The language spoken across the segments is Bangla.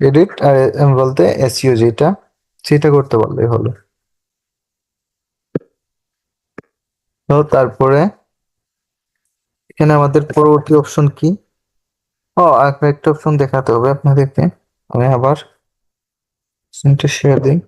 এডিট আর বলতে এসইও যেটা, সেটা করতে পারলেই হলো। তো তারপরে, এখানে আমাদের পরবর্তী অপশন কি? ও একটা অপশন দেখাতে হবে আপনাদেরকে। আমি আবার শেয়ার দিই।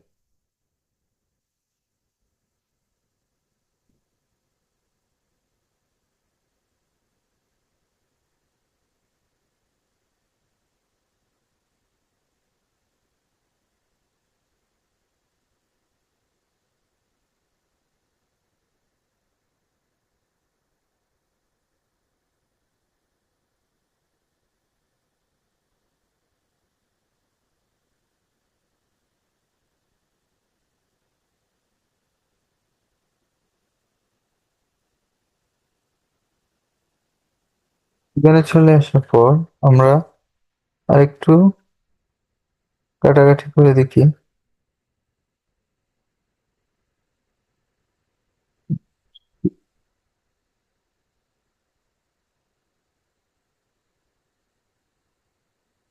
এখানে চলে আসার পর আমরা আরেকটু কাটাকাটি করে দেখি।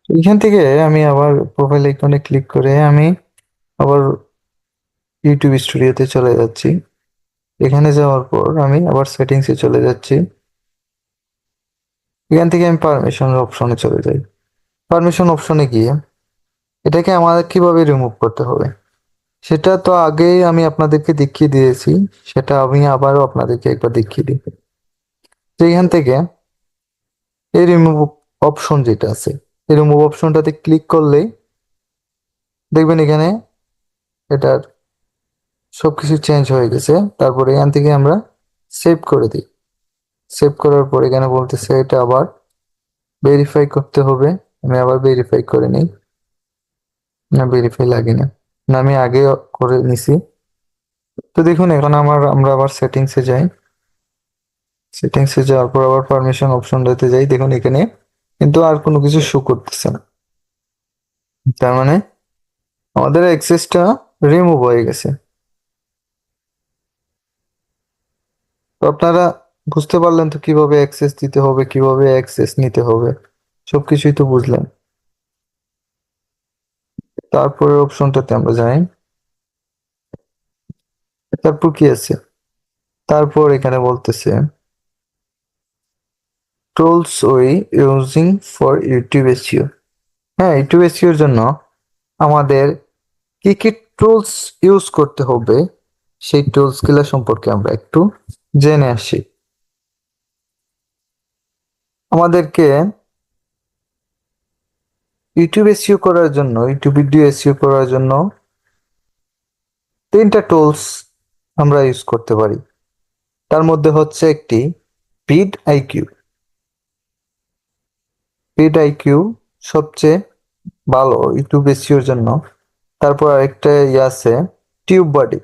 এখান থেকে আমি আবার প্রোফাইল আইকনে ক্লিক করে আমি আবার ইউটিউব স্টুডিওতে চলে যাচ্ছি। এখানে যাওয়ার পর আমি আবার সেটিংসে চলে যাচ্ছি। এখান থেকে আমি পারমিশন অপশনে চলে যাই। পারমিশন অপশনে গিয়ে এটাকে আমাদের কীভাবে রিমুভ করতে হবে? সেটা তো আগেই আমি আপনাদেরকে দেখিয়ে দিয়েছি, সেটা আমি আবারও আপনাদেরকে একবার দেখিয়ে দিই। তো এখান থেকে এই রিমুভ অপশন যেটা আছে, এই রিমুভ অপশনটাতে ক্লিক করলেই দেখবেন এখানে এটার সবকিছু চেঞ্জ হয়ে গেছে। তারপরে এখান থেকে আমরা সেভ করে দিই। সেভ করার পর এখানে বলতেছে এটা আবার ভেরিফাই করতে হবে। আমি আবার ভেরিফাই করে নিই। না ভেরিফাই লাগে না। আমি আগে করে নিছি। তো দেখুন, এখন আমার, আমরা আবার সেটিংসে যাই। সেটিংসে যাওয়ার পর আবার পারমিশন অপশনটাতে যাই। দেখুন, এখানে কিন্তু আর কোনো কিছু শো করতেছে না। তার মানে আমাদের অ্যাক্সেসটা রিমুভ হয়ে গেছে। তো আপনারা বুঝতে পারলেন তো কীভাবে অ্যাক্সেস দিতে হবে, কীভাবে অ্যাক্সেস নিতে হবে? সবকিছুই তো বুঝলেন। তারপরে অপশনটাতে আমরা যাই। তারপর কি আছে? তারপর এখানে বলতেছে টুলস ওই ইউজিং ফর ইউটিউব এসিও হ্যাঁ ইউটিউব এসিওর জন্য আমাদের কি কি টুলস ইউজ করতে হবে, সেই টুলসগুলো সম্পর্কে আমরা একটু জেনে আসি। আমাদেরকে ইউটিউব এসিও করার জন্য ইউটিউব ভিডিও এসিও করার জন্য তিনটা টুলস আমরা ইউজ করতে পারি। তার মধ্যে হচ্ছে একটি পিড আইকিউ পিড আইকিউ সবচেয়ে ভালো ইউটিউব এসিওর জন্য। তারপর আরেকটা ইয়ে আছে টিউব বডি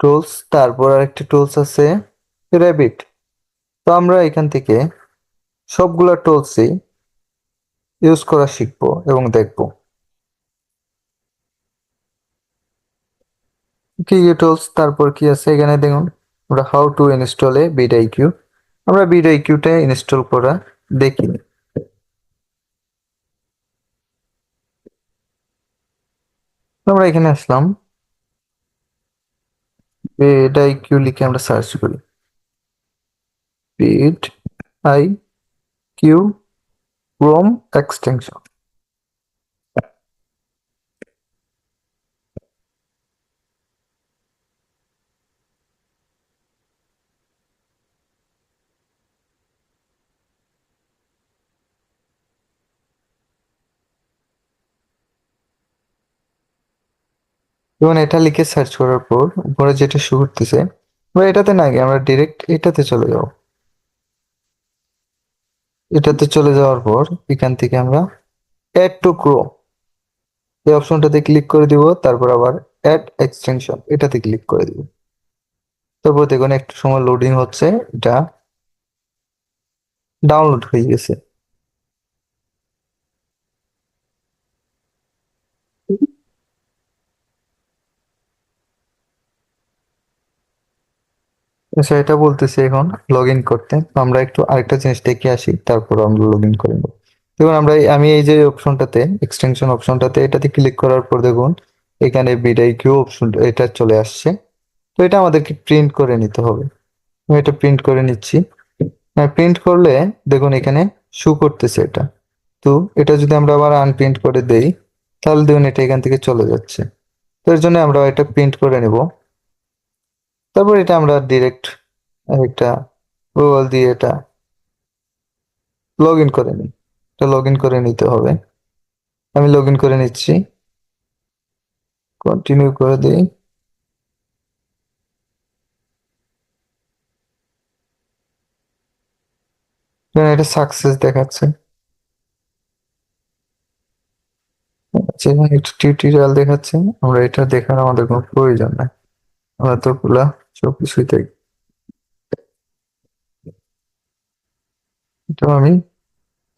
টুলস তারপর আরেকটা টুলস আছে র্যাবিট তো আমরা এখান থেকে সবগুলা টুলসই ইউজ করা শিখব এবং দেখব। কি কি টুলস, তারপর কি আছে এখানে দেখুন। আমরা how to install a vidIQ আমরা বিড আইকিউটা ইনস্টল করা দেখিনি। আমরা এখানে আসলাম। বিড আইকিউ লিখে আমরা সার্চ করি। বিড আই কিউ ক্রোম এক্সটেনশন এবং এটা লিখে সার্চ করার পর, উপরে যেটা শো করতেছে এটাতে না গিয়ে আমরা ডিরেক্ট এটাতে চলে যাব। এটাতে চলে যাওয়ার পর এখান থেকে আমরা অ্যাড টু ক্রো এই অপশনটাতে ক্লিক করে দিব, তারপর আবার অ্যাড এক্সটেনশন এটাতে ক্লিক করে দিব। তারপর দেখুন, একটু সময় লোডিং হচ্ছে, এটা ডাউনলোড হয়ে গেছে। এটা বলতেছি এখন লগ ইন করতে আমরা একটু আরেকটা জিনিস দেখে আসি, তারপর আমরা লগ ইন করে নেব। দেখুন, আমরা আমি এই যে অপশনটাতে এক্সটেনশন অপশনটাতে এটাতে ক্লিক করার পর দেখুন, এখানে বিডাই কিউ অপশন এটা চলে আসছে। তো এটা আমাদেরকে প্রিন্ট করে নিতে হবে। আমি এটা প্রিন্ট করে নিচ্ছি। প্রিন্ট করলে দেখুন এখানে শু করতেছে এটা। তো এটা যদি আমরা আবার আনপ্রিন্ট করে দেই, তাহলে দেখুন এটা এখান থেকে চলে যাচ্ছে। তো এর জন্য আমরা এটা প্রিন্ট করে নেব। তারপর এটা আমরা ডিরেক্ট একটা গুগল দিয়ে এটা লগ ইন করে নিই। এটা লগ ইন করে নিতে হবে। আমি লগ ইন করে নিচ্ছি। কন্টিনিউ করে দিই। এটা সাকসেস দেখাচ্ছে। আচ্ছা টিউটোরিয়াল দেখাচ্ছে। আমরা এটা দেখার আমাদের কোনো প্রয়োজন নাই। আমরা তো পুলা সব কিছুই দেখি এটা আমি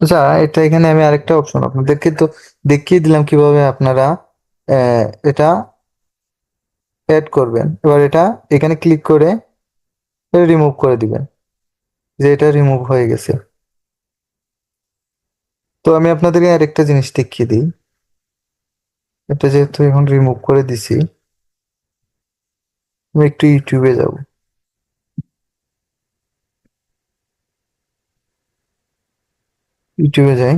আচ্ছা এটা এখানে আমি আরেকটা অপশন আপনাদেরকে তো দেখিয়ে দিলাম কীভাবে আপনারা এটা অ্যাড করবেন। এবার এটা এখানে ক্লিক করে রিমুভ করে দিবেন। যে এটা রিমুভ হয়ে গেছে। তো আমি আপনাদেরকে আরেকটা জিনিস দেখিয়ে দিই। এটা যেহেতু এখন রিমুভ করে দিছি। আমি একটু ইউটিউবে যাব। ইউটিউবে যাই।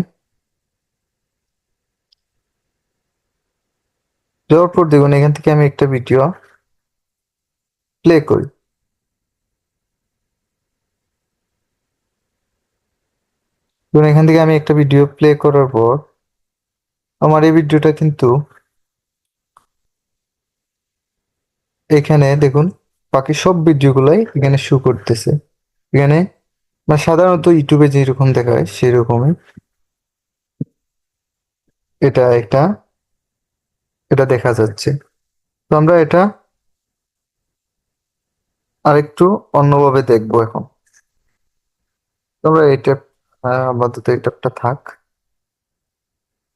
যাওয়ার পর দেখুন, এখান থেকে আমি একটা ভিডিও প্লে করি। এখান থেকে আমি একটা ভিডিও প্লে করার পর আমার এই ভিডিওটা কিন্তু এখানে দেখুন বাকি সব ভিডিওগুলাই এখানে শো করতেছে। এখানে মানে সাধারণত ইউটিউবে যেরকম দেখায় সেরকমই। এটা একটা এটা দেখা যাচ্ছে। তো আমরা এটা আরেকটু অন্যভাবে দেখব এখন। আমরা এটা আহ, আপাতত এটা থাক।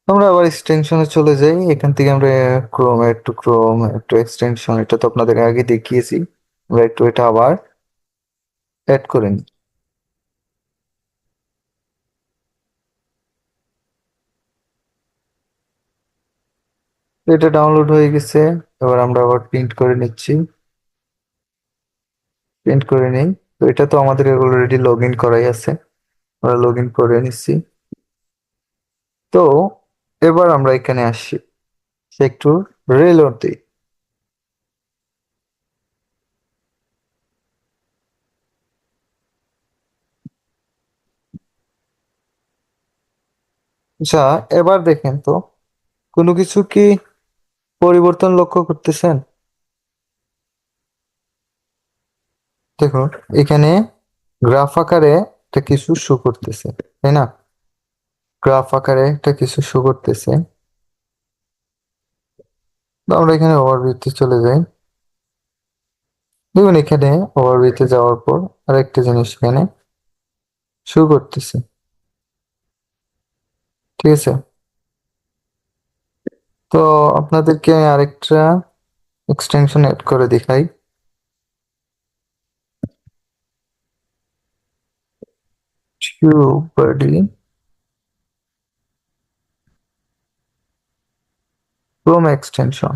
আমরা আবার এক্সটেনশনে চলে যাই। এখান থেকে আমরা ক্রোম একটু ক্রোম একটু এক্সটেনশন এটা তো আপনাদের আগে দেখিয়েছি। আমরা একটু এটা আবার অ্যাড করে নিই। এটা ডাউনলোড হয়ে গেছে, এবার আমরা আবার প্রিন্ট করে নিচ্ছি। প্রিন্ট করে নিই। তো এটা তো আমাদের অলরেডি লগ ইন করাই আছে। আমরা লগ ইন করে নিচ্ছি। তো এবার আমরা এখানে আসি। একটু রেলোড দিই আচ্ছা এবার দেখেন তো, কোনো কিছু কি পরিবর্তন লক্ষ্য করতেছেন? দেখুন, এখানে গ্রাফ আকারে একটা কিছু শো করতেছে, তাই না? গ্রাফ আকারে একটা কিছু শো করতেছে। আমরা এখানে ওভারভিউতে চলে যাই। দেখুন এখানে ওভারভিউতে যাওয়ার পর আরেকটা জিনিস এখানে শো করতেছে। ঠিক আছে? তো আপনাদেরকে আরেকটা এক্সটেনশন অ্যাড করে দেখাই। TubeBuddy Chrome এক্সটেনশন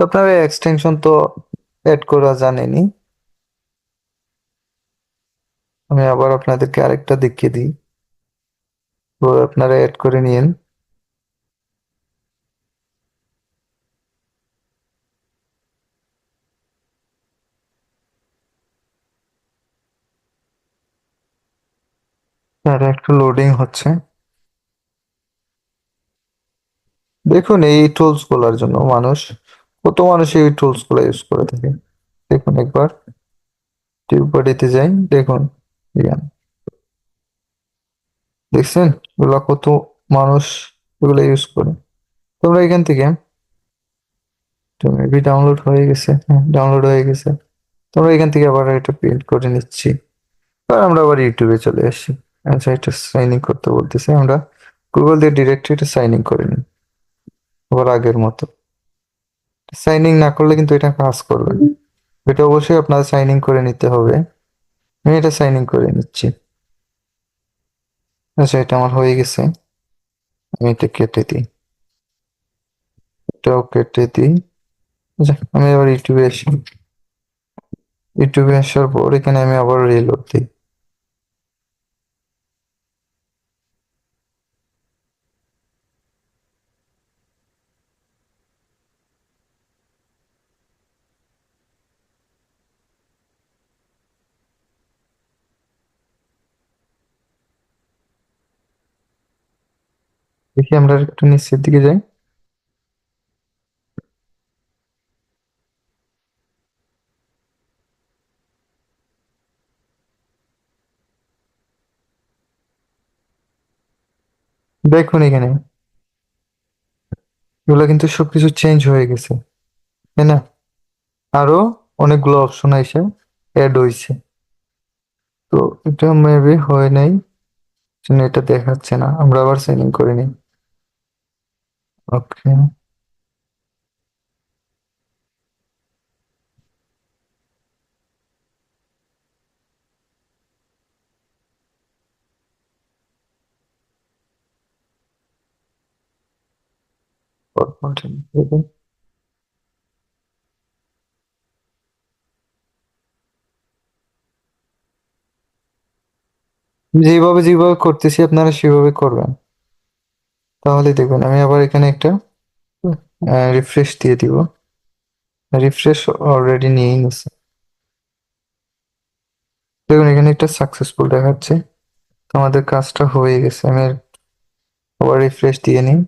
তো আপনারা এক্সটেনশন তো অ্যাড করা জানেনি আমি আবার আপনাদেরকে আরেকটা দেখিয়ে দিই। তো আপনারা অ্যাড করে নিন। একটু লোডিং হচ্ছে। দেখুন এই টুলসগুলার জন্য মানুষ, কত মানুষ এই টুলসগুলো ইউজ করে থাকে। দেখুন একবার টিউববডিতে যাই দেখুন দেখছেন? এগুলা কত মানুষ এগুলো ইউজ করে। তোমরা এখান থেকে মেবি ডাউনলোড হয়ে গেছে হ্যাঁ ডাউনলোড হয়ে গেছে। তোমরা এখান থেকে আবার এটা প্রিন্ট করে নিচ্ছি। আর আমরা আবার ইউটিউবে চলে আসি। আচ্ছা এটা সাইন ইন করতে বলতেছে, আমরা গুগল দিয়ে ডিরেক্ট এটা সাইন ইন করে নিই। আবার আগের মতো। সাইনিং না করলে কিন্তু এটা কাজ করবে। এটা অবশ্যই আপনাদের সাইনিং করে নিতে হবে। আমি এটা সাইনিং করে নিচ্ছি। আচ্ছা এটা আমার হয়ে গেছে। আমি এটা কেটে দিই। এটাও কেটে দিই। আচ্ছা আমি আবার ইউটিউবে আসি ইউটিউবে আসার পর এখানে আমি আবার রিলোড দিই। দেখি আমরা একটু নিচের দিকে যাই। দেখুন এখানে। এগুলো কিন্তু সবকিছু চেঞ্জ হয়ে গেছে, তাই না? আরও অনেকগুলো অপশন এসে অ্যাড হয়েছে। তো এটা মেবি হয় নাই এটা দেখাচ্ছে না। আমরা আবার সাইন ইন করে নিই। ওকে যেভাবে যেভাবে করতেছি আপনারা সেভাবে করবেন। তাহলে দেখুন আমি আবার এখানে একটা রিফ্রেশ দিয়ে দিব। রিফ্রেশ অলরেডি নিয়েই নিছে দেখুন এখানে একটা সাকসেসফুল দেখাচ্ছে। তো আমাদের কাজটা হয়ে গেছে। আমি আবার রিফ্রেশ দিয়ে নিই।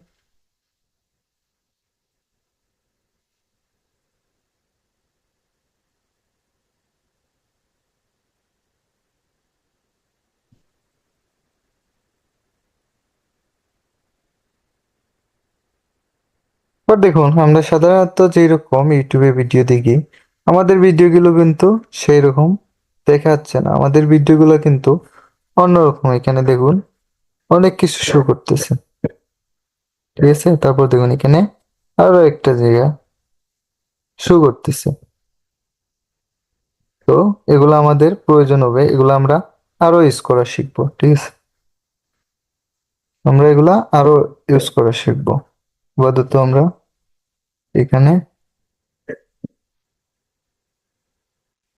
বাট দেখুন, আমরা সাধারণত যেরকম ইউটিউবে ভিডিও দেখি, আমাদের ভিডিওগুলো কিন্তু সেই রকম দেখাচ্ছে না। আমাদের ভিডিওগুলো কিন্তু অন্যরকম। এখানে দেখুন, অনেক কিছু শো করতেছে। ঠিক আছে? তারপর দেখুন, এখানে আরও একটা জায়গা শো করতেছে। তো এগুলো আমাদের প্রয়োজন হবে। এগুলো আমরা আরও ইউজ করা শিখব, ঠিক আছে? আমরা এগুলা আরও ইউজ করা শিখব। আপাতত আমরা এখানে